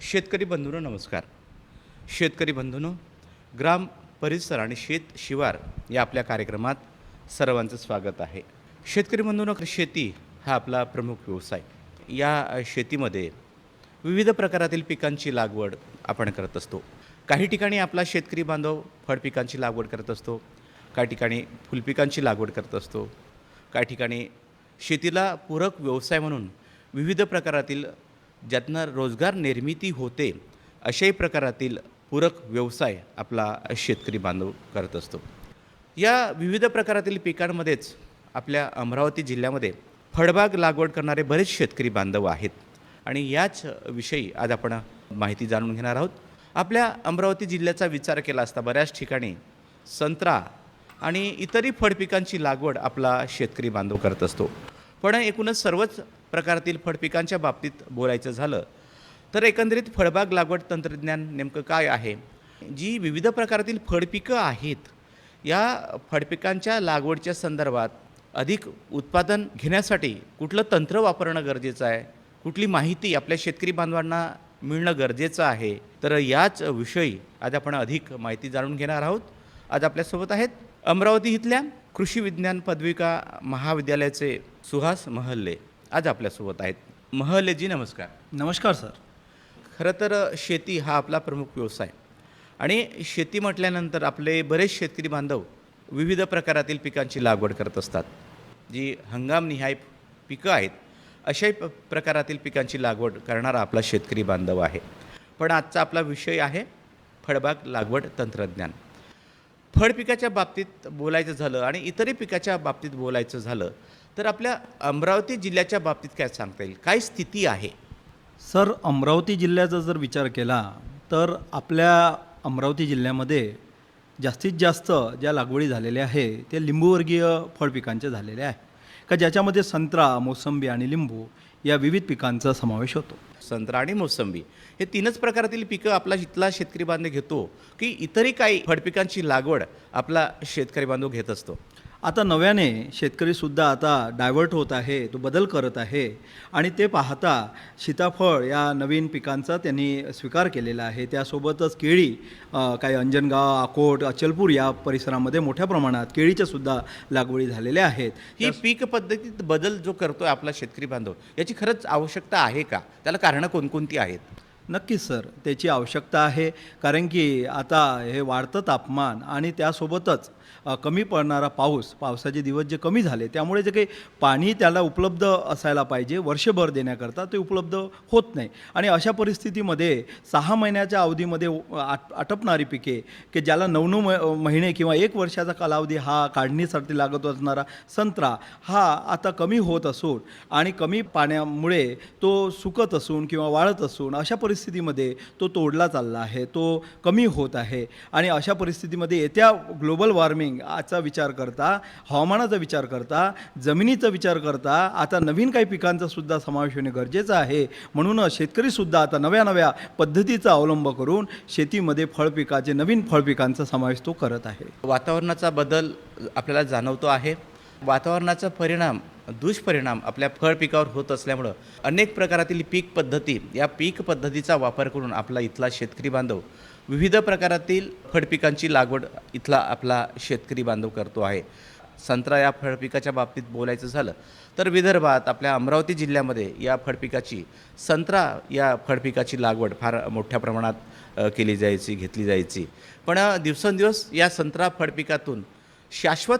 शेतकरी बंधूंनो नमस्कार. शेतकरी बंधूंनो ग्राम परिसर आणि शेत शिवार या आपल्या कार्यक्रमात सर्वांचं स्वागत आहे. शेतकरी बंधूंनो शेती हा आपला प्रमुख व्यवसाय. या शेतीमध्ये विविध प्रकारातील पिकांची लागवड आपण करत असतो. काही ठिकाणी आपला शेतकरी बांधव फळपिकांची लागवड करत असतो काही ठिकाणी फुलपिकांची लागवड करत असतो काही ठिकाणी शेतीला पूरक व्यवसाय म्हणून विविध प्रकारातील ज्यातनं रोजगार निर्मिती होते अशाही प्रकारातील पूरक व्यवसाय आपला शेतकरी बांधव करत असतो. या विविध प्रकारातील पिकांमध्येच आपल्या अमरावती जिल्ह्यामध्ये फळबाग लागवड करणारे बरेच शेतकरी बांधव आहेत. आणि याच विषयी आज आपण माहिती जाणून घेणार आहोत. आपल्या अमरावती जिल्ह्याचा विचार केला असता बऱ्याच ठिकाणी संत्रा आणि इतरही फळपिकांची लागवड आपला शेतकरी बांधव करत असतो. पण एकूणच सर्वच प्रकारातील फळपिकांच्या बाबतीत बोलायचं झालं तर एकंदरीत फळबाग लागवड तंत्रज्ञान नेमकं काय आहे? जी विविध प्रकारातील फळपिकं आहेत या फळपिकांच्या लागवडच्या संदर्भात अधिक उत्पादन घेण्यासाठी कुठलं तंत्र वापरणं गरजेचं आहे? कुठली माहिती आपल्या शेतकरी बांधवांना मिळणं गरजेचं आहे? तर याच विषयी आज आपण अधिक माहिती जाणून घेणार आहोत. आज आपल्यासोबत आहेत अमरावती इथल्या कृषी विज्ञान पदविका महाविद्यालयाचे सुहास महल्ले. आज आपल्यासोबत आहेत. महल्लेजी नमस्कार. नमस्कार सर. खरं तर शेती हा आपला प्रमुख व्यवसाय. आणि शेती म्हटल्यानंतर आपले बरेच शेतकरी बांधव विविध प्रकारातील पिकांची लागवड करत असतात. जी हंगामनिहाय पिकं आहेत अशाही प प्रकारातील पिकांची लागवड करणारा आपला शेतकरी बांधव आहे. पण आजचा आपला विषय आहे फळबाग लागवड तंत्रज्ञान. फळ पिकाच्या बाबतीत बोलायचं झालं आणि इतरही पिकाच्या बाबतीत बोलायचं झालं तर आपल्या अमरावती जिल्ह्याच्या बाबतीत काय सांगता येईल? काय स्थिती आहे? सर अमरावती जिल्ह्याचा जर विचार केला तर आपल्या अमरावती जिल्ह्यामध्ये जास्तीत जास्त ज्या लागवडी झालेल्या आहे त्या लिंबूवर्गीय फळपिकांच्या झालेल्या आहे. का ज्याच्यामध्ये संत्रा मोसंबी आणि लिंबू या विविध पिकांचा समावेश होतो. संत्रा आणि मोसंबी हे तीनच प्रकारातील पिकं आपला इथला शेतकरी बांधव घेतो की इतरही काही फळपिकांची लागवड आपला शेतकरी बांधव घेत असतो. आता नव्याने शेतकरीसुद्धा आता डायव्हर्ट होत आहे तो बदल करत आहे. आणि ते पाहता सीताफळ या नवीन पिकांचा त्यांनी स्वीकार केलेला आहे. त्यासोबतच केळी काही अंजनगाव अकोट अचलपूर या परिसरामध्ये मोठ्या प्रमाणात केळीच्या सुद्धा लागवडी झालेल्या आहेत. ही पीक पद्धतीत बदल जो करतोय आपला शेतकरी बांधव याची खरंच आवश्यकता आहे का? त्याला कारणं कोणकोणती आहेत? नक्कीच सर. त्याची आवश्यकता आहे. कारण की आता हे वाढतं तापमान आणि त्यासोबतच कमी पडणारा पाऊस पावसाचे दिवस जे कमी झाले त्यामुळे जे काही पाणी त्याला उपलब्ध असायला पाहिजे वर्षभर देण्याकरता ते उपलब्ध होत नाही. आणि अशा परिस्थितीमध्ये सहा महिन्याच्या अवधीमध्ये आट आटपणारी पिके की ज्याला नऊ नऊ म- महिने किंवा एक वर्षाचा कालावधी हा काढणीसाठी लागत असणारा संत्रा हा आता कमी होत असून आणि कमी पाण्यामुळे तो सुकत असून किंवा वाळत असून अशा परिस्थितीमध्ये तो तोडला चालला आहे तो कमी होत आहे. आणि अशा परिस्थितीमध्ये येत्या ग्लोबल वॉर्मिंग आजचा विचार करता हवामानाचा विचार करता जमिनीचा विचार करता आता नवीन काही पिकांचा सुद्धा समावेश होणे गरजेचं आहे. म्हणून शेतकरीसुद्धा आता नव्या नव्या पद्धतीचा अवलंब करून शेतीमध्ये फळपिकाचे नवीन फळपिकांचा समावेश तो करत आहे. वातावरणाचा बदल आपल्याला जाणवतो आहे. वातावरणाचा परिणाम दुष्परिणाम आपल्या फळ पिकावर होत असल्यामुळं अनेक प्रकारातील पीक पद्धती या पीक पद्धतीचा वापर करून आपला इथला शेतकरी बांधव विविध प्रकारातील फळपिकांची लागवड इथला आपला शेतकरी बांधव करतो आहे. संत्रा या फळपिकाच्या बाबतीत बोलायचं झालं तर विदर्भात आपल्या अमरावती जिल्ह्यामध्ये या फळपिकाची संत्रा या फळपिकाची लागवड फार मोठ्या प्रमाणात केली जायची घेतली जायची. पण दिवसेंदिवस या संत्रा फळपिकातून शाश्वत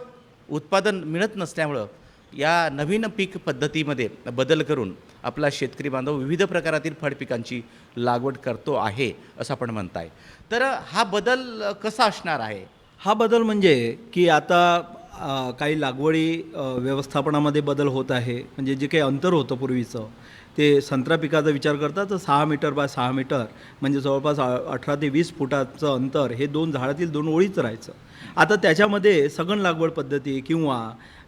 उत्पादन मिळत नसल्यामुळं या नवीन पीक पद्धतीमध्ये बदल करून आपला शेतकरी बांधव विविध प्रकारातील फळपिकांची लागवड करतो आहे असं आपण म्हणताय. तर हा बदल कसा असणार आहे? हा बदल म्हणजे की आता काही लागवडी व्यवस्थापनामध्ये बदल होत आहे. म्हणजे जे काही अंतर होतं पूर्वीचं ते संत्रा पिकाचा विचार करता तर सहा मीटर बाय सहा मीटर म्हणजे जवळपास अठरा ते वीस फुटाचं अंतर हे दोन झाडातील दोन ओळीच राहायचं. आता त्याच्यामध्ये सघन लागवड पद्धती किंवा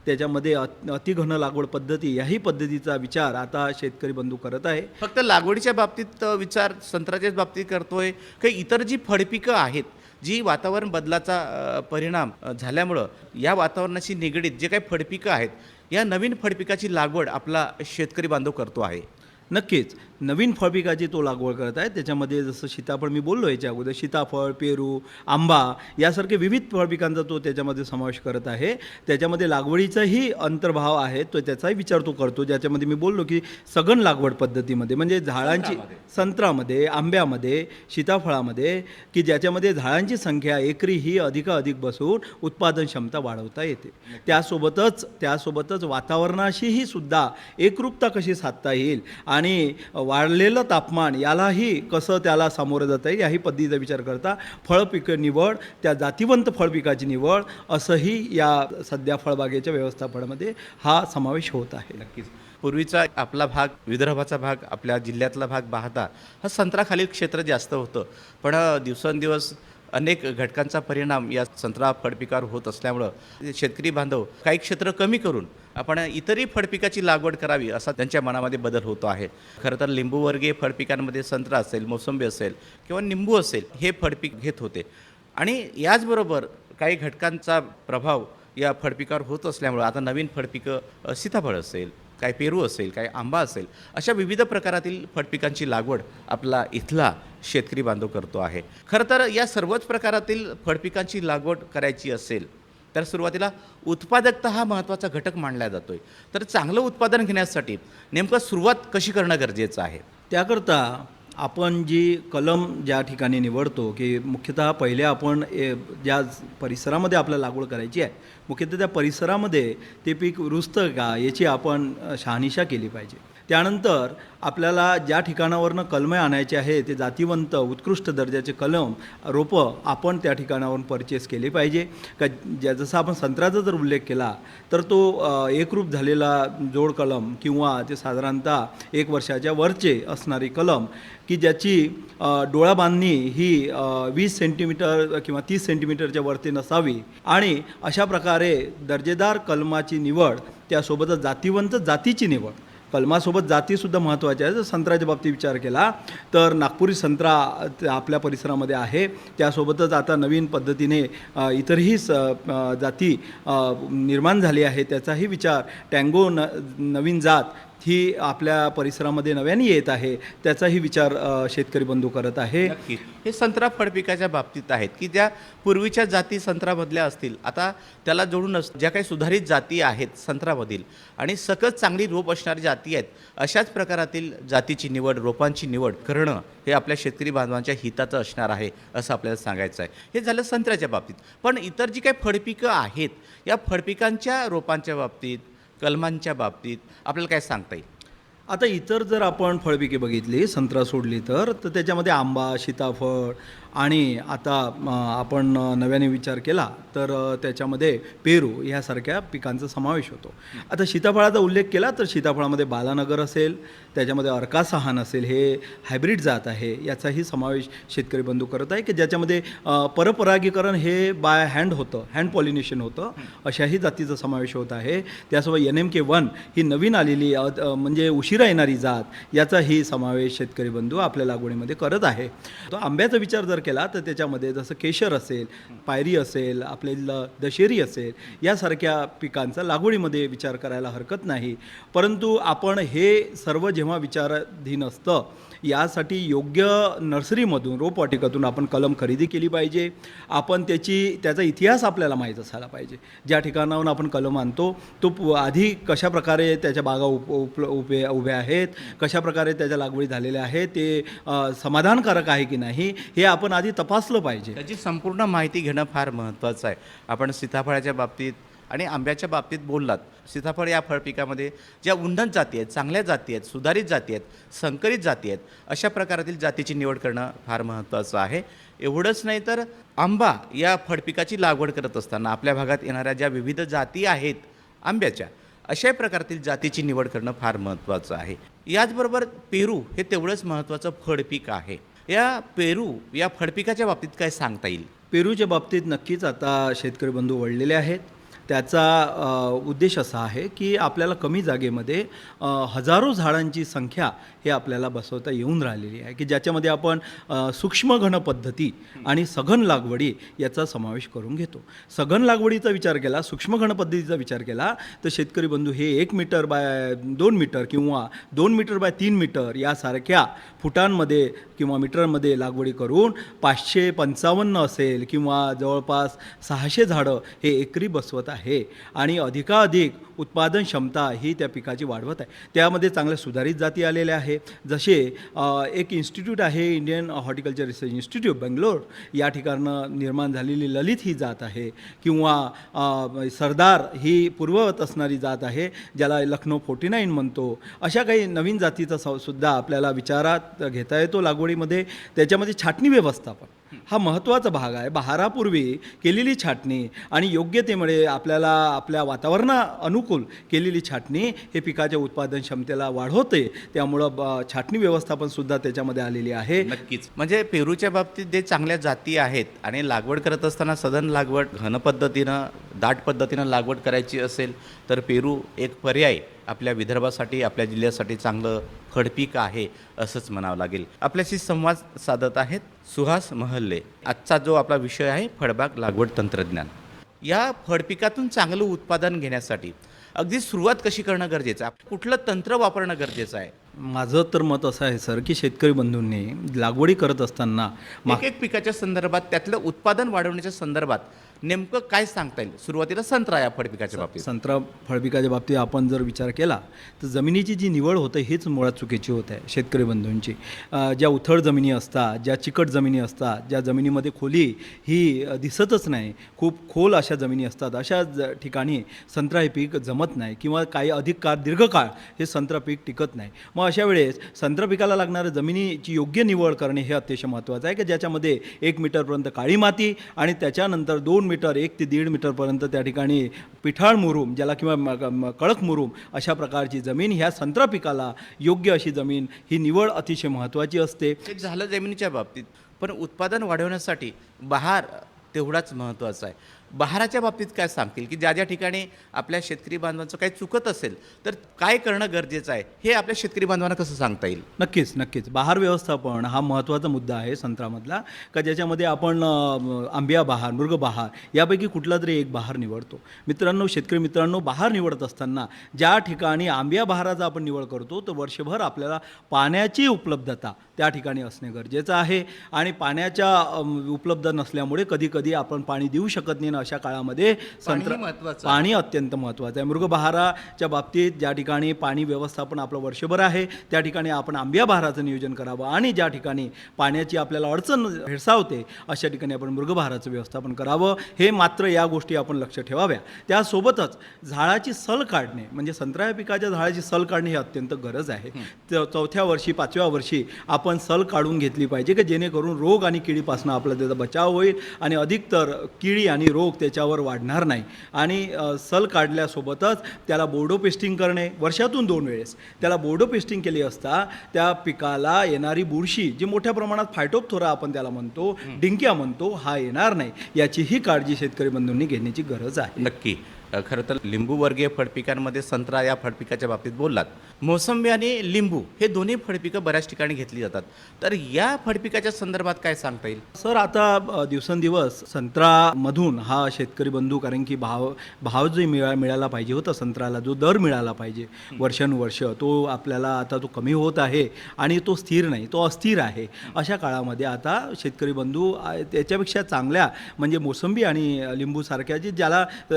त्याच्यामध्ये अत- अतिघन लागवड पद्धती याही पद्धतीचा विचार आता शेतकरी बंधू करत आहे. फक्त लागवडीच्या बाबतीत विचार संत्र्याच्याच बाबतीत करतोय काही इतर जी फळपिकं आहेत जी वातावरण बदलाचा परिणाम झाल्यामुळं या वातावरणाशी निगडीत जे काही फळपिकं आहेत या नवीन फळपिकाची लागवड आपला शेतकरी बांधव करतो आहे. नक्कीच. नवीन फळपिकाची तो लागवड करत आहे. त्याच्यामध्ये जसं सीताफळ मी बोललो याच्या अगोदर सीताफळ पेरू आंबा यासारखे विविध फळपिकांचा तो त्याच्यामध्ये समावेश करत आहे. त्याच्यामध्ये लागवडीचाही अंतर्भाव आहे तो त्याचाही विचार तो करतो. ज्याच्यामध्ये मी बोललो की सघन लागवड पद्धतीमध्ये म्हणजे झाडांची संत्रामध्ये. आंब्यामध्ये सीताफळामध्ये की ज्याच्यामध्ये झाडांची संख्या एकरी ही अधिकाधिक बसून उत्पादन क्षमता वाढवता येते. त्यासोबतच त्यासोबतच वातावरणाशीही सुद्धा एकरूपता कशी साधता येईल आणि वाढलेलं तापमान यालाही कसं त्याला सामोरं जाता येईल याही पद्धतीचा विचार करता. फळपिकं निवड त्या जातिवंत फळपिकाची निवड असंही या सध्या फळबागेच्या व्यवस्थापनामध्ये हा समावेश होत आहे. नक्कीच. पूर्वीचा आपला भाग विदर्भाचा भाग आपल्या जिल्ह्यातला भाग पाहता हा संत्राखालील क्षेत्र जास्त होतं. पण दिवसेंदिवस अनेक घटकांचा परिणाम या संत्रा फळपिकावर होत असल्यामुळं शेतकरी बांधव काही क्षेत्र कमी करून आपण इतरही फळपिकाची लागवड करावी असा त्यांच्या मनामध्ये बदल होतो आहे. खरं तर लिंबूवर्गीय फळपिकांमध्ये संत्रा असेल मोसंबी असेल किंवा निंबू असेल हे फळपीक घेत होते. आणि याचबरोबर काही घटकांचा प्रभाव या फळपिकावर होत असल्यामुळं आता नवीन फळपिकं सीताफळ असेल काय पेरू असेल काय आंबा असेल अशा विविध प्रकारातील फळपिकांची लागवड आपला इथला शेतकरी बांधव करतो आहे. खरं तर या सर्वच प्रकारातील फळपिकांची लागवड करायची असेल तर सुरुवातीला उत्पादकता हा महत्त्वाचा घटक मानला जातो आहे तर चांगलं उत्पादन घेण्यासाठी नेमकं सुरुवात कशी करणं गरजेचं आहे? त्याकरता आपण जी कलम ज्या ठिकाणी निवडतो की मुख्यतः पहिले आपण ए, ज्या परिसरामध्ये आपल्याला लागवड करायची आहे मुख्यतः त्या परिसरामध्ये ते पीक रुजतं का याची आपण शहानिशा केली पाहिजे. त्यानंतर आपल्याला ज्या ठिकाणावरनं कलमे आणायचे आहे ते जातीवंत उत्कृष्ट दर्जाचे कलम रोपं आपण त्या ठिकाणावरून परचेस केले पाहिजे. का ज्या जसं आपण संत्र्याचा जर उल्लेख केला तर तो एकरूप झालेला जोड कलम किंवा ते साधारणतः एक वर्षाच्या वरचे असणारी कलम की ज्याची डोळा बांधणी ही वीस सेंटीमीटर किंवा तीस सेंटीमीटरच्या वरती नसावी. आणि अशा प्रकारे दर्जेदार कलमाची निवड त्यासोबतच जातीवंत जातीची निवड. कलमासोबत जातीसुद्धा महत्त्वाच्या आहे. जर संत्राच्या बाबतीत विचार केला तर नागपुरी संत्रा आपल्या परिसरामध्ये आहे. त्यासोबतच आता नवीन पद्धतीने इतरही स जाती निर्माण झाली आहे. त्याचाही विचार टँगो न नवीन जात ही आपल्या परिसरामध्ये नव्याने येत आहे त्याचाही विचार शेतकरी बंधू करत आहे. हे संत्रा फळपिकाच्या बाबतीत आहेत की ज्या पूर्वीच्या जाती संत्रामधल्या असतील आता त्याला जोडूनच ज्या काही सुधारित जाती आहेत संत्रामधील आणि सकस चांगली रोप असणारी जाती आहेत अशाच प्रकारातील जातीची निवड रोपांची निवड करणं हे आपल्या शेतकरी बांधवांच्या हिताचं असणार आहे असं आपल्याला सांगायचं आहे. हे झालं संत्र्याच्या बाबतीत. पण इतर जी काही फळपिकं आहेत या फळपिकांच्या रोपांच्या बाबतीत कलमांच्या बाबतीत आपल्याला काय सांगता येईल? आता इतर जर आपण फळपिके बघितली संत्रा सोडली तर तर त्याच्यामध्ये आंबा सीताफळ आणि आता आपण नव्याने विचार केला तर त्याच्यामध्ये पेरू ह्यासारख्या पिकांचा समावेश होतो. आता सीताफळाचा उल्लेख केला तर सीताफळामध्ये बालानगर असेल त्याच्यामध्ये अर्कासहान असेल हे हायब्रिड जात आहे याचाही समावेश शेतकरी बंधू करत आहे की ज्याच्यामध्ये परपरागीकरण हे बाय हँड होतं हँड पॉलिनेशन होतं अशाही जातीचा समावेश होत आहे. त्यासोबत एन एम के वन ही नवीन आलेली म्हणजे उशिरा येणारी जात याचाही समावेश शेतकरी बंधू आपल्या लागवडीमध्ये करत आहे. तो आंब्याचा विचार जर केला तर त्याच्यामध्ये जसं केशर असेल पायरी असेल आपले ल दशेरी असेल यासारख्या पिकांचा लागवडीमध्ये विचार करायला हरकत नाही. परंतु आपण हे सर्व जेव्हा विचाराधीन असतं यासाठी योग्य नर्सरीमधून रोपवाटिकातून आपण कलम खरेदी केली पाहिजे. आपण त्याची त्याचा इतिहास आपल्याला माहीत असायला पाहिजे. ज्या ठिकाणाहून आपण कलम आणतो तो आधी कशा प्रकारे त्याच्या बागा उप उप उभे उभ्या आहेत कशा प्रकारे त्याच्या लागवडी झालेल्या आहेत ते समाधानकारक आहे की नाही हे आपण आधी तपासलं पाहिजे. त्याची संपूर्ण माहिती घेणं फार महत्त्वाचं आहे. आपण सीताफळाच्या बाबतीत आणि आंब्याच्या बाबतीत बोललात. सीताफळ या फळपिकामध्ये ज्या उन्नत जाती आहेत चांगल्या जाती आहेत सुधारित जाती आहेत संकरित जाती आहेत अशा प्रकारातील जातीची निवड करणं फार महत्त्वाचं आहे. एवढंच नाही तर आंबा या फळपिकाची लागवड करत असताना आपल्या भागात येणाऱ्या ज्या विविध जाती आहेत आंब्याच्या अशा प्रकारातील जातीची निवड करणं फार महत्त्वाचं आहे. याचबरोबर पेरू हे तेवढंच महत्त्वाचं फळपीक आहे. या पेरू या फळपिकाच्या बाबतीत काय सांगता येईल? पेरूच्या बाबतीत नक्कीच आता शेतकरी बंधू वळलेले आहेत. त्याचा उद्देश असा आहे की आपल्याला कमी जागेमध्ये हजारो झाडांची संख्या हे आपल्याला बसवता येऊन राहिलेली आहे की ज्याच्यामध्ये आपण सूक्ष्मघन सूक्ष्म घन पद्धती आणि सघन लागवडी याचा समावेश करून घेतो. सघन लागवडीचा विचार केला सूक्ष्म घन पद्धतीचा विचार केला तर शेतकरी बंधू हे एक मीटर बाय दोन मीटर किंवा दोन मीटर बाय तीन मीटर यासारख्या फुटांमध्ये किंवा मीटरमध्ये लागवडी करून पाचशे पंचावन्न असेल किंवा जवळपास सहाशे झाडं हे एकरी बसवत आहे. आणि अधिकाधिक उत्पादन क्षमता ही त्या पिकाची वाढवत आहे. त्यामध्ये चांगल्या सुधारित जाती आलेल्या आहे. जसे एक इन्स्टिट्यूट आहे Indian horticulture research institute Bangalore. या ठिकाणं निर्माण झालेली ललित ही जात आहे किंवा सरदार ही पूर्ववत असणारी जात आहे ज्याला लखनौ फोर्टी नाईन म्हणतो. अशा काही नवीन जातीचा स- सुद्धा आपल्याला विचारात घेता येतो लागवडीमध्ये. त्याच्यामध्ये छाटणी व्यवस्थापन हा महत्त्वाचा भाग आहे. बहारापूर्वी केलेली छाटणी आणि योग्यतेमुळे आपल्याला आपल्या वातावरणा अनुकूल केलेली छाटणी हे पिकाच्या उत्पादन क्षमतेला वाढवते. त्यामुळं ब- छाटणी व्यवस्थापन सुद्धा त्याच्यामध्ये आलेली आहे. नक्कीच. म्हणजे पेरूच्या बाबतीत जे चांगल्या जाती आहेत आणि लागवड करत असताना सदन लागवड घन पद्धतीनं दाट पद्धतीनं लागवड करायची असेल तर पेरू एक पर्याय आपल्या विदर्भासाठी आपल्या जिल्ह्यासाठी चांगलं फडपीक आहे असंच म्हणावं लागेल. आपल्याशी संवाद साधत आहेत सुहास महल्ले. आजचा जो आपला विषय आहे फळबाग लागवड तंत्रज्ञान. या फळपिकातून चांगलं उत्पादन घेण्यासाठी अगदी सुरुवात कशी करणं गरजेचं आहे? कुठलं तंत्र वापरणं गरजेचं आहे? माझं तर मत असं आहे सर की शेतकरी बंधूंनी लागवडी करत असताना एक एक पिकाच्या संदर्भात त्यातलं उत्पादन वाढवण्याच्या संदर्भात नेमकं काय सांगता येईल? सुरुवातीला संत्रा या फळपिकाच्या बाबतीत. संत्रा फळपिकाच्या बाबतीत आपण जर विचार केला तर जमिनीची जी निवड होते हीच मुळात चुकीची होत आहे शेतकरी बंधूंची. ज्या उथळ जमिनी असतात ज्या चिकट जमिनी असतात ज्या जमिनीमध्ये खोली ही दिसतच नाही खूप खोल अशा जमिनी असतात अशा ज ठिकाणी संत्रा हे पीक जमत नाही किंवा काही अधिक काळ दीर्घकाळ हे संत्रा पीक टिकत नाही. मग अशा वेळेस संत्रा पिकाला लागणाऱ्या जमिनीची योग्य निवड करणे हे अतिशय महत्त्वाचं आहे की ज्याच्यामध्ये एक मीटरपर्यंत काळी माती आणि त्याच्यानंतर दोन मीटर एक ते दीड मीटरपर्यंत त्या ठिकाणी पिठाळ मुरूम ज्याला किंवा म- कडक मुरूम अशा प्रकारची जमीन ह्या संत्रा पिकाला योग्य अशी जमीन ही निवड अतिशय महत्त्वाची असते. झालं जमिनीच्या बाबतीत पण उत्पादन वाढवण्यासाठी बहार तेवढाच महत्त्वाचा आहे. बहाराच्या बाबतीत काय सांगतील? की ज्या ज्या ठिकाणी आपल्या शेतकरी बांधवांचं काही चुकत असेल तर काय करणं गरजेचं आहे? हे आपल्या शेतकरी बांधवांना कसं सांगता येईल? नक्कीच नक्कीच. बहार व्यवस्थापन हा महत्त्वाचा मुद्दा आहे संत्रामधला का ज्याच्यामध्ये आपण आंबिया बहार मृग बहार यापैकी कुठला तरी एक बहार निवडतो. मित्रांनो शेतकरी मित्रांनो बहार निवडत असताना ज्या ठिकाणी आंबिया बहाराचा आपण निवड करतो तर वर्षभर आपल्याला पाण्याची उपलब्धता त्या ठिकाणी असणे गरजेचं आहे. आणि पाण्याच्या उपलब्ध नसल्यामुळे कधी कधी आपण पाणी देऊ शकत नाही अशा काळामध्ये संत्रा महत्त्वाचं पाणी अत्यंत महत्त्वाचं आहे. मृगबहाराच्या बाबतीत ज्या ठिकाणी पाणी व्यवस्थापन आपलं वर्षभर आहे त्या ठिकाणी आपण आंबिया बहाराचं नियोजन करावं आणि ज्या ठिकाणी पाण्याची आपल्याला अडचण भेडसावते अशा ठिकाणी आपण मृगबहाराचं व्यवस्थापन करावं. हे मात्र या गोष्टी आपण लक्ष ठेवाव्या. त्यासोबतच झाडाची सल काढणे म्हणजे संत्रा या पिकाच्या झाडाची सल काढणे ही अत्यंत गरज आहे. चौथ्या वर्षी पाचव्या वर्षी आपण सल काढून घेतली पाहिजे की जेणेकरून रोग आणि किडीपासून आपला त्याचा बचाव होईल आणि अधिक तर किडी आणि रोग त्याच्यावर वाढणार नाही. आणि सल काढल्यासोबतच त्याला बोर्डो पेस्टिंग करणे वर्षातून दोन वेळेस. त्याला बोर्डो पेस्टिंग केली असता त्या पिकाला येणारी बुरशी जी मोठ्या प्रमाणात फायटोपथोरा आपण त्याला म्हणतो डिंक्या म्हणतो हा येणार नाही. याचीही काळजी शेतकरी बंधूंनी घेण्याची गरज आहे. नक्की. खरं तर लिंबू वर्गीय फळपिकांमध्ये संत्रा या फळपिकाच्या बाबतीत बोललात. मोसंबी आणि लिंबू हे दोन्ही फळपिकं बऱ्याच ठिकाणी घेतली जातात. तर या फळपिकाच्या संदर्भात काय सांगता येईल? सर आता दिवसेंदिवस संत्रामधून हा शेतकरी बंधू कारण की भाव भाव जो मिळा मिळाला पाहिजे होता संत्राला जो दर मिळाला पाहिजे वर्षानुवर्ष तो आपल्याला आता तो कमी होत आहे आणि तो स्थिर नाही तो अस्थिर आहे. अशा काळामध्ये आता शेतकरी बंधू त्याच्यापेक्षा चांगल्या म्हणजे मोसंबी आणि लिंबूसारख्या जे ज्याला अ,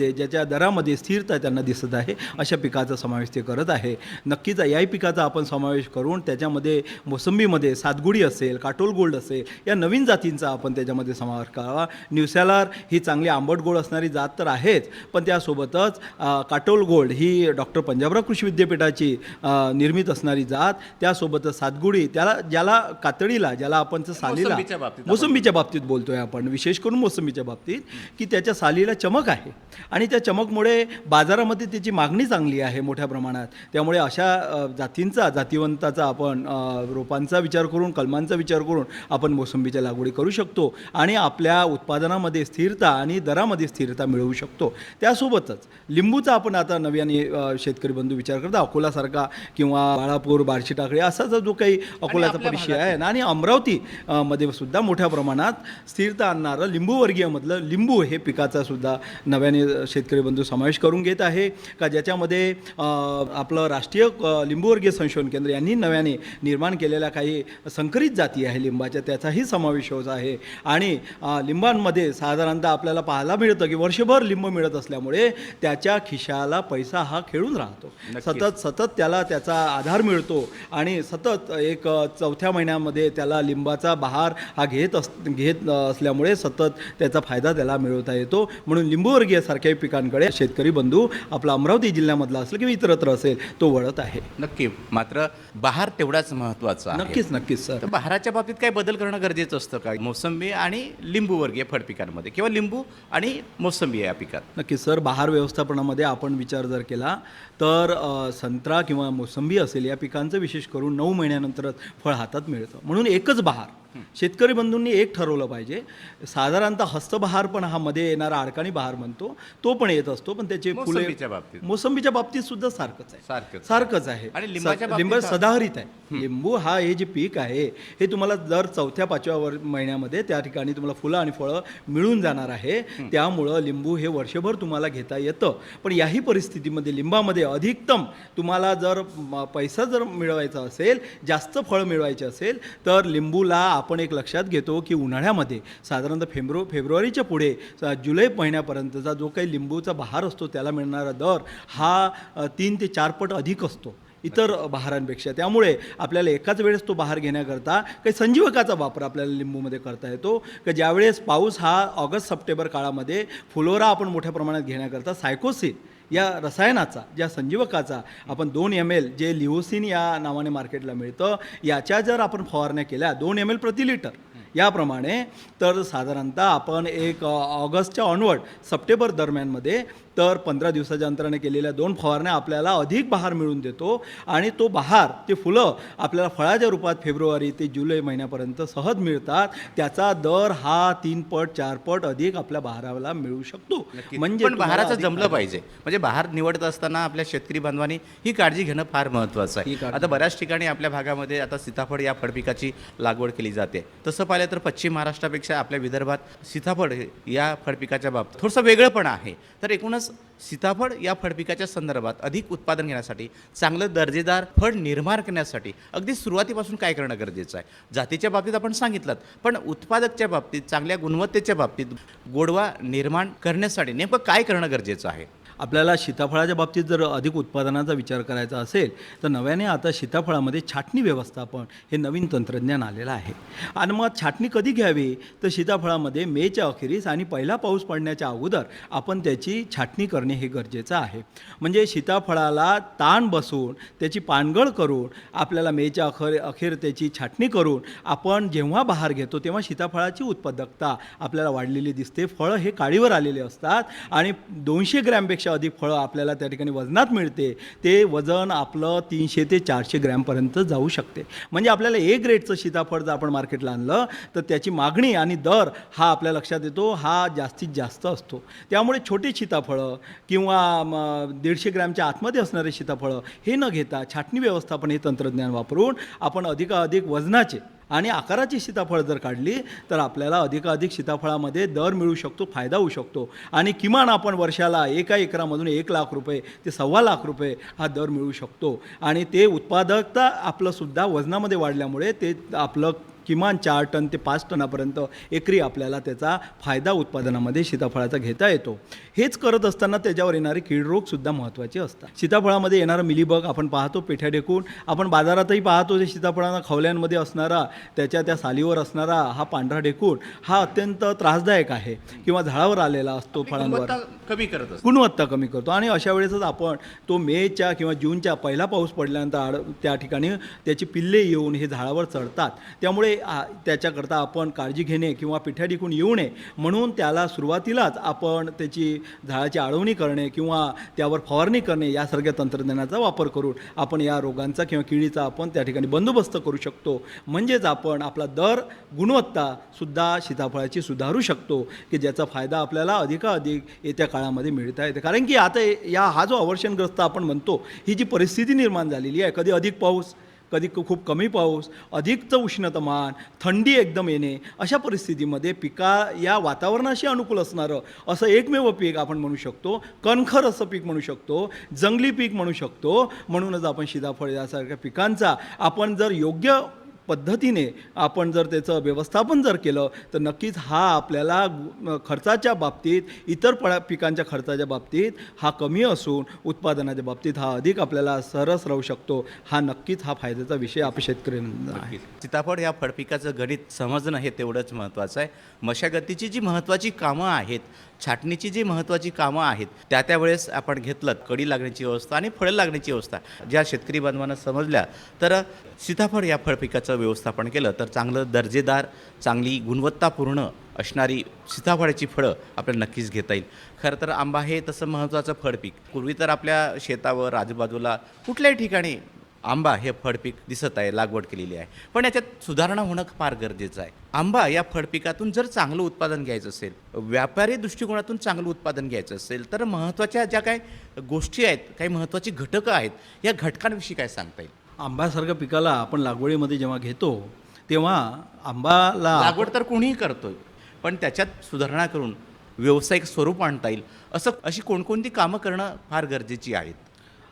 रेटमध्ये ज्याच्या दरामध्ये स्थिरता त्यांना दिसत आहे अशा पिकाचा समावेश ते करत आहे. नक्कीच याही पिकाचा आपण समावेश करून त्याच्यामध्ये मोसंबीमध्ये सातगुडी असेल काटोल गोल्ड असेल या नवीन जातींचा आपण त्याच्यामध्ये समावेश करावा. न्यूसॅलार ही चांगली आंबट गोड असणारी जात तर आहेच पण त्यासोबतच काटोल गोल्ड ही डॉक्टर पंजाबराव कृषी विद्यापीठाची निर्मित असणारी जात. त्यासोबतच सातगुडी त्याला ज्याला कातडीला ज्याला आपण सालीला मोसंबीच्या बाबतीत बोलतोय आपण विशेष करून मोसंबीच्या बाबतीत की त्याच्या सालीला चमक आहे. आणि त्या चमकमुळे बाजारामध्ये त्याची मागणी चांगली आहे मोठ्या प्रमाणात. त्यामुळे अशा जातींचा जातिवंताचा आपण रोपांचा विचार करून कलमांचा विचार करून आपण मोसंबीच्या लागवडी करू शकतो आणि आपल्या उत्पादनामध्ये स्थिरता आणि दरामध्ये स्थिरता मिळवू शकतो. त्यासोबतच लिंबूचा आपण आता नव्याने शेतकरी बंधू विचार करता. अकोलासारखा किंवा बाळापूर बार्शी टाकळी असाचा जो काही अकोल्याचा आपल्या परिचय आहे ना आणि अमरावती मध्ये सुद्धा मोठ्या प्रमाणात स्थिरता आणणारं लिंबू वर्गीयमधलं लिंबू हे पिकाचा सुद्धा नव्याने शेतकरी बंधू समावेश करून घेत आहे का ज्याच्यामध्ये आपलं राष्ट्रीय लिंबूवर्गीय संशोधन केंद्र यांनी नव्याने निर्माण केलेल्या काही संकरित जाती आहे लिंबाच्या त्याचाही समावेश होत आहे. आणि लिंबांमध्ये साधारणतः आपल्याला पाहायला मिळतं की वर्षभर लिंब मिळत असल्यामुळे त्याच्या खिशाला पैसा हा खेळून राहतो. सतत सतत त्याला त्याचा आधार मिळतो आणि सतत एक चौथ्या महिन्यामध्ये त्याला लिंबाचा बहार हा घेत अस घेत असल्यामुळे सतत त्याचा फायदा त्याला मिळवता येतो. म्हणून लिंबूवर्गीय सारख्या पिकांकडे शेतकरी बंधू आपला अमरावती जिल्ह्यामधला असेल किंवा इतरत्र असेल तो वळत आहे. नक्की. मात्र बहार तेवढाच महत्त्वाचा आहे. नक्कीच नक्कीच सर. बहाराच्या बाबतीत काय बदल करणं गरजेचं असतं का? मोसंबी आणि लिंबू वर्गीय फळपिकांमध्ये किंवा लिंबू आणि मोसंबी या पिकात? नक्कीच सर. बहार व्यवस्थापनामध्ये आपण विचार जर केला तर संत्रा किंवा मोसंबी असेल या पिकांचं विशेष करून नऊ महिन्यानंतरच फळ हातात मिळतं. म्हणून एकच बहार. शेतकरी बंधूंनी एक ठरवलं पाहिजे. साधारणतः हस्तबहार पण हा मध्ये येणारा अडकाणी बहार म्हणतो. तो पण येत असतो पण त्याचे फुले मोसंबीच्या बाबतीत. मोसंबीच्या बाबतीत सुद्धा सारखंच आहे. सारखंच. सारखंच आहे. लिंब? सदाहरित आहे. लिंबू हा हे जे पीक आहे हे तुम्हाला दर चौथ्या पाचव्या वर महिन्यामध्ये त्या ठिकाणी तुम्हाला फुलं आणि फळं मिळून जाणार आहे. त्यामुळं लिंबू हे वर्षभर तुम्हाला घेता येतं. पण याही परिस्थितीमध्ये लिंबामध्ये अधिकतम तुम्हाला जर म- पैसा जर मिळवायचा असेल जास्त फळ मिळवायचे असेल तर लिंबूला आपण एक लक्षात घेतो की उन्हाळ्यामध्ये साधारणतः फेब्रु फेब्रुवारीच्या पुढे जुलै महिन्यापर्यंतचा जो काही लिंबूचा बहार असतो त्याला मिळणारा दर हा तीन ते चार पट अधिक असतो इतर बहारांपेक्षा. त्यामुळे आपल्याला एकाच वेळेस तो बहार घेण्याकरता काही संजीवकाचा वापर आपल्याला लिंबूमध्ये करता येतो. का ज्यावेळेस पाऊस हा ऑगस्ट सप्टेंबर काळामध्ये फुलोरा आपण मोठ्या प्रमाणात घेण्याकरता सायकोसिन या रसायनाचा ज्या संजीवकाचा आपण दोन एम एल जे लिओसिन या नावाने मार्केटला मिळतं याच्या जर आपण फवारण्या केल्या दोन एम एल प्रति लिटर याप्रमाणे तर साधारणतः आपण एक ऑगस्टच्या ऑनवर्ड सप्टेंबर दरम्यानमध्ये तर पंधरा दिवसाच्या अंतराने केलेल्या दोन फवारण्या आपल्याला अधिक बहार मिळून देतो आणि तो बहार ते फुलं आपल्याला फळाच्या रूपात फेब्रुवारी ते जुलै महिन्यापर्यंत सहज मिळतात. त्याचा दर हा तीन पट चार पट अधिक आपल्या बहाराला मिळू शकतो. म्हणजे बहाराचं जमलं पाहिजे. म्हणजे बहार निवडत असताना आपल्या शेतकरी बांधवांनी ही काळजी घेणं फार महत्त्वाचं आहे. आता बऱ्याच ठिकाणी आपल्या भागामध्ये आता सीताफळ या फळपिकाची लागवड केली जाते. तसं पाहिलं तर पश्चिम महाराष्ट्रापेक्षा आपल्या विदर्भात सीताफळ या फळपिकाच्या बाबतीत थोडंसं वेगळं पण आहे. तर एकूणच सीताफळ या फळपिकाच्या संदर्भात अधिक उत्पादन घेण्यासाठी चांगलं दर्जेदार फळ निर्माण करण्यासाठी अगदी सुरुवातीपासून काय करणं गरजेचं आहे? जातीच्या बाबतीत आपण सांगितलं पण उत्पादकच्या बाबतीत चांगल्या गुणवत्तेच्या बाबतीत गोडवा निर्माण करण्यासाठी नेमकं काय करणं गरजेचं आहे? आपल्याला सीताफळाच्या बाबतीत जर अधिक उत्पादनाचा विचार करायचा असेल तर नव्याने आता सीताफळामध्ये छाटणी व्यवस्थापन हे नवीन तंत्रज्ञान आलेलं आहे. आणि मग छाटणी कधी घ्यावी? तर सीताफळामध्ये मेच्या अखेरीस आणि पहिला पाऊस पडण्याच्या अगोदर आपण त्याची छाटणी करणे हे गरजेचं आहे. म्हणजे सीताफळाला ताण बसून त्याची पानगळ करून आपल्याला मेच्या अखेर अखेर त्याची छाटणी करून आपण जेव्हा बहार घेतो तेव्हा सीताफळाची उत्पादकता आपल्याला वाढलेली दिसते. फळं हे काळीवर आलेले असतात आणि दोनशे ग्रॅमपेक्षा अधिक फळं आपल्याला त्या ठिकाणी वजनात मिळते ते वजन आपलं तीनशे ते चारशे ग्रॅमपर्यंत जाऊ शकते. म्हणजे आपल्याला ए ग्रेडचं सीताफळ जर आपण मार्केटला आणलं तर त्याची मागणी आणि दर हा आपल्या लक्षात येतो हा जास्तीत जास्त असतो. त्यामुळे छोटी सीताफळं किंवा दीडशे ग्रॅमच्या आतमध्ये असणारे सीताफळं हे न घेता छाटणी व्यवस्थापन हे तंत्रज्ञान वापरून आपण अधिकाधिक वजनाचे आणि आकाराची सीताफळ जर काढली तर आपल्याला अधिकाधिक सीताफळामध्ये दर मिळू शकतो फायदा होऊ शकतो. आणि किमान आपण वर्षाला एका एकरामधून एक लाख रुपये ते सव्वा लाख रुपये हा दर मिळू शकतो. आणि ते उत्पादकता आपलंसुद्धा वजनामध्ये वाढल्यामुळे ते आपलं किमान चार टन ते पाच टनापर्यंत एकरी आपल्याला त्याचा फायदा उत्पादनामध्ये सीताफळाचा घेता येतो. हेच करत असताना त्याच्यावर येणारे कीड रोगसुद्धा महत्त्वाचे असतात. सीताफळामध्ये येणारं मिलीबग आपण पाहतो पेठ्या ढेकून. आपण बाजारातही पाहतो ते सीताफळांना खवल्यांमध्ये असणारा त्याच्या त्या सालीवर असणारा हा पांढरा ढेकूण हा अत्यंत त्रासदायक आहे किंवा झाडावर आलेला असतो फळांवर. कमी करत असतो. गुणवत्ता कमी करतो आणि अशा वेळेसच आपण तो मेच्या किंवा जूनच्या पहिला पाऊस पडल्यानंतर आड त्या ठिकाणी त्याची पिल्ले येऊन हे झाडावर चढतात. त्यामुळे आ, त्याच्याकरता आपण काळजी घेणे किंवा पिठ्या टिकून येऊ नये म्हणून त्याला सुरुवातीलाच आपण त्याची झाडाची आळवणी करणे किंवा त्यावर फवारणी करणे यासारख्या तंत्रज्ञानाचा वापर करून आपण या रोगांचा किंवा किडीचा आपण त्या ठिकाणी बंदोबस्त करू शकतो. म्हणजेच आपण आपला दर गुणवत्तासुद्धा सीताफळाची सुधारू शकतो की ज्याचा फायदा आपल्याला अधिकाधिक येत्या काळामध्ये मिळता येते. कारण की आता या हा जो अवर्षणग्रस्त आपण म्हणतो ही जी परिस्थिती निर्माण झालेली आहे कधी अधिक पाऊस कधी खूप कमी पाऊस अधिकचं उष्णतमान थंडी एकदम येणे अशा परिस्थितीमध्ये पिका या वातावरणाशी अनुकूल असणारं असं एकमेव पीक आपण म्हणू शकतो. कणखर असं पीक म्हणू शकतो. जंगली पीक म्हणू शकतो. म्हणूनच आपण सीताफळ यासारख्या पिकांचा आपण जर योग्य पद्धतीने आपण जर त्याचं व्यवस्थापन जर केलं तर नक्कीच हा आपल्याला खर्चाच्या बाबतीत इतर पळा पिकांच्या खर्चाच्या बाबतीत हा कमी असून उत्पादनाच्या बाबतीत हा अधिक आपल्याला सरस राहू शकतो. हा नक्कीच हा फायद्याचा विषय आप शेतकऱ्यांना आहे. सीताफळ या फळपिकाचं गणित समजणं हे तेवढंच महत्त्वाचं आहे. मशागतीची जी महत्त्वाची कामं आहेत छाटणीची जी महत्त्वाची कामं आहेत त्या त्यावेळेस आपण घेतलं कडी लागण्याची व्यवस्था आणि फळं लागण्याची व्यवस्था. ज्या शेतकरी बांधवांना समजल्या तर सीताफळ या फळपिकाचं व्यवस्थापन केलं तर चांगलं दर्जेदार चांगली गुणवत्तापूर्ण असणारी सीताफळाची फळं आपल्याला नक्कीच घेता येईल. खरं तर आंबा हे तसं महत्त्वाचं फळपीक पूर्वी तर आपल्या शेतावर आजूबाजूला कुठल्याही ठिकाणी आंबा हे फळपीक दिसत आहे लागवड केलेली आहे. पण याच्यात सुधारणा होणं फार गरजेचं आहे. आंबा या फळपिकातून जर चांगलं उत्पादन घ्यायचं असेल व्यापारी दृष्टिकोनातून चांगलं उत्पादन घ्यायचं असेल तर महत्त्वाच्या ज्या काही गोष्टी आहेत काही महत्त्वाची घटकं आहेत या घटकांविषयी काय सांगता येईल? आंब्यासारख्या पिकाला आपण लागवडीमध्ये जेव्हा घेतो तेव्हा आंबाला लागवड तर कोणीही करतोय पण त्याच्यात सुधारणा करून व्यावसायिक स्वरूप आणता येईल. असं अशी कोणकोणती कामं करणं फार गरजेची आहेत?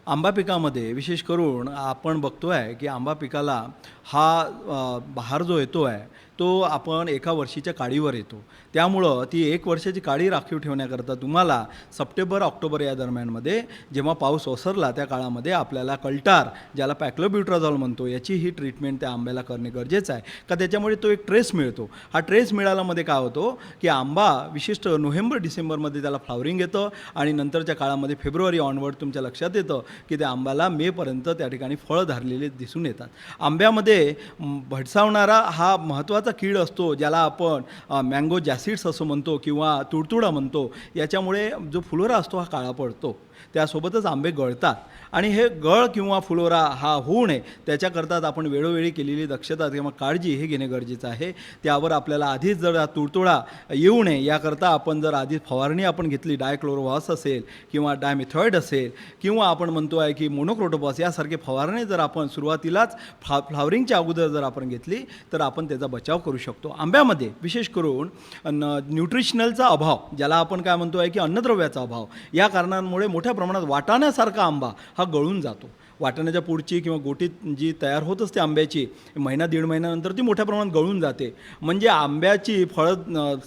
आंबा पिकामध्ये विशेष करून आपण बघतो आहे की आंबा पिकाला हा बहार जो येतो आहे तो आपण एका वर्षीच्या काळीवर येतो. त्यामुळं ती एक वर्षाची काळी राखीव ठेवण्याकरता तुम्हाला सप्टेंबर ऑक्टोबर या दरम्यानमध्ये जेव्हा पाऊस ओसरला त्या काळामध्ये आपल्याला कल्टार ज्याला पॅक्लोब्युट्राझॉल म्हणतो याची ही ट्रीटमेंट त्या आंब्याला करणे गरजेचं आहे. का त्याच्यामुळे तो एक ट्रेस मिळतो. हा ट्रेस मिळाल्यामध्ये काय होतो की आंबा विशिष्ट नोव्हेंबर डिसेंबरमध्ये त्याला फ्लावरिंग येतं आणि नंतरच्या काळामध्ये फेब्रुवारी ऑनवर्ड तुमच्या लक्षात येतं की त्या आंब्याला मेपर्यंत त्या ठिकाणी फळं धरलेले दिसून येतात. आंब्यामध्ये म, भडसावणारा हा महत्त्वाचा कीड असतो ज्याला आपण मँगो जॅसिड्स असं म्हणतो किंवा तुडतुडा म्हणतो. याच्यामुळे जो फुलोरा असतो हा काळा पडतो. त्यासोबतच आंबे गळतात. आणि हे गळ किंवा फुलोरा हा होऊ नये त्याच्याकरताच आपण वेळोवेळी केलेली दक्षता किंवा काळजी हे घेणे गरजेचं आहे. त्यावर आपल्याला आधीच जर तुडतुडा येऊ नये याकरता आपण जर आधीच फवारणी आपण घेतली डायक्लोरोवास असेल किंवा डायमिथॉइड असेल किंवा आपण म्हणतो आहे की मोनोक्रोटोपॉस यासारखे फवारणी जर आपण सुरुवातीलाच फ्ला फ्लावरिंगच्या अगोदर जर आपण घेतली तर आपण त्याचा बचाव करू शकतो. आंब्यामध्ये विशेष करून न्यूट्रिशनलचा अभाव ज्याला आपण काय म्हणतो आहे की अन्नद्रव्याचा अभाव या कारणांमुळे मोठ्या प्रमाणात वाटाण्यासारखा आंबा हा गळून जातो. वाटाण्याच्या पुढची किंवा गोटीत जी तयार होत असते आंब्याची महिना दीड महिन्यानंतर ती मोठ्या प्रमाणात गळून जाते. म्हणजे आंब्याची फळ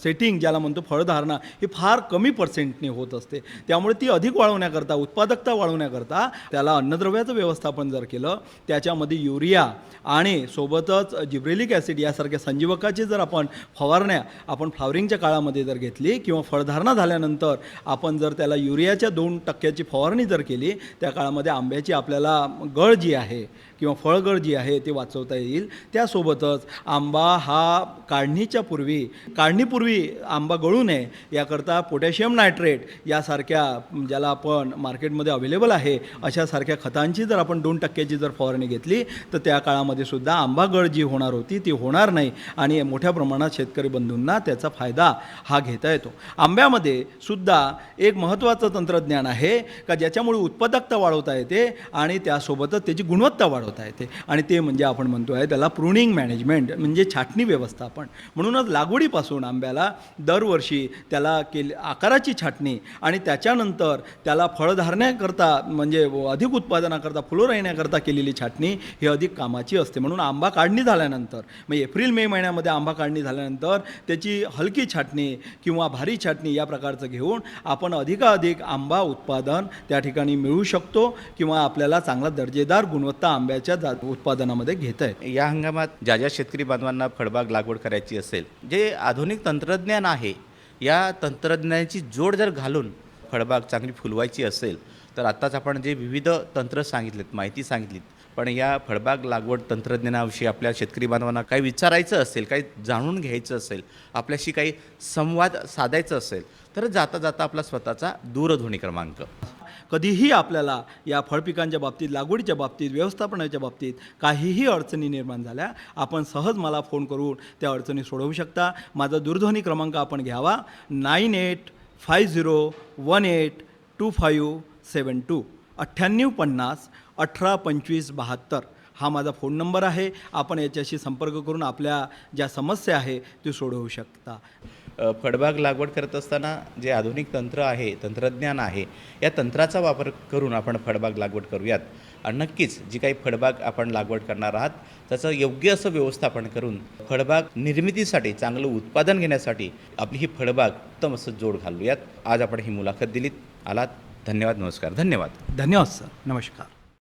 सेटिंग ज्याला म्हणतो फळधारणा ही फार कमी पर्सेंटने होत असते. त्यामुळे ती अधिक वाढवण्याकरता उत्पादकता वाढवण्याकरता त्याला अन्नद्रव्याचं व्यवस्थापन जर केलं त्याच्यामध्ये युरिया आणि सोबतच जिब्रेलिक ॲसिड यासारख्या संजीवकाची जर आपण फवारण्या आपण फ्लावरिंगच्या काळामध्ये जर घेतली किंवा फळधारणा झाल्यानंतर आपण जर त्याला युरियाच्या दोन टक्क्याची फवारणी जर केली त्या काळामध्ये आंब्याची आपल्याला गळ जी आहे किंवा फळगळ जी आहे ते वाचवता येईल. त्यासोबतच आंबा हा काढणीच्या पूर्वी काढणीपूर्वी आंबा गळू नये याकरता पोटॅशियम नायट्रेट यासारख्या ज्याला आपण मार्केटमध्ये अवेलेबल आहे अशासारख्या खतांची जर आपण दोन टक्क्याची जर फवारणी घेतली तर त्या काळामध्ये सुद्धा आंबा गळ जी होणार होती ती होणार नाही. आणि मोठ्या प्रमाणात शेतकरी बंधूंना त्याचा फायदा हा घेता येतो. आंब्यामध्ये सुद्धा एक महत्त्वाचं तंत्रज्ञान आहे का ज्याच्यामुळे उत्पादकता वाढवता येते आणि त्यासोबतच त्याची गुणवत्ता वाढवता येते आणि ते म्हणजे आपण म्हणतो आहे त्याला प्रुनिंग मॅनेजमेंट म्हणजे छाटणी व्यवस्थापन. म्हणूनच लागवडीपासून आंब्याला दरवर्षी त्याला केली आकाराची छाटणी आणि त्याच्यानंतर त्याला फळधारण्याकरता म्हणजे अधिक उत्पादनाकरता फुलं राहण्याकरता केलेली छाटणी ही अधिक कामाची असते. म्हणून आंबा काढणी झाल्यानंतर मग एप्रिल मे महिन्यामध्ये आंबा काढणी झाल्यानंतर त्याची हलकी छाटणी किंवा भारी छाटणी या प्रकारचं घेऊन आपण अधिकाधिक आंबा उत्पादन त्या ठिकाणी मिळू शकतो किंवा आपल्याला चांगला दर्जेदार गुणवत्ता आंब्या त्याच्या जा उत्पादनामध्ये घेत आहेत. या हंगामात ज्या ज्या शेतकरी बांधवांना फळबाग लागवड करायची असेल जे आधुनिक तंत्रज्ञान आहे या तंत्रज्ञानाची जोड जर घालून फळबाग चांगली फुलवायची असेल तर आत्ताच आपण जे विविध तंत्र सांगितलेत माहिती सांगितलीत पण या फळबाग लागवड तंत्रज्ञानाविषयी आपल्या शेतकरी बांधवांना काही विचारायचं असेल काही जाणून घ्यायचं असेल आपल्याशी काही संवाद साधायचं असेल तर जाता जाता आपला स्वतःचा दूरध्वनी क्रमांक. कधीही आपल्याला या फळपिकांच्या बाबतीत लागवडीच्या बाबतीत व्यवस्थापनाच्या बाबतीत काहीही अडचणी निर्माण झाल्या आपण सहज मला फोन करून त्या अडचणी सोडवू शकता. माझा दूरध्वनी क्रमांक आपण घ्यावा. Nine eight five zero one eight two five seven two. अठ्ठ्याण्णव पन्नास अठरा पंचवीस बहात्तर. हा माझा फोन नंबर आहे. आपण याच्याशी संपर्क करून आपल्या ज्या समस्या आहे ती सोडवू शकता. फळबाग लागवड करत असताना जे आधुनिक तंत्र आहे तंत्रज्ञान आहे या तंत्राचा वापर करून आपण फळबाग लागवड करूयात. आणि नक्कीच जी काही फळबाग आपण लागवड करणार आहात त्याचं योग्य असं व्यवस्थापन करून फळबाग निर्मितीसाठी चांगलं उत्पादन घेण्यासाठी आपली ही फळबाग उत्तम असं जोड घालूयात. आज आपण ही मुलाखत दिलीत. आलात. धन्यवाद. नमस्कार. धन्यवाद. धन्यवाद सर. नमस्कार.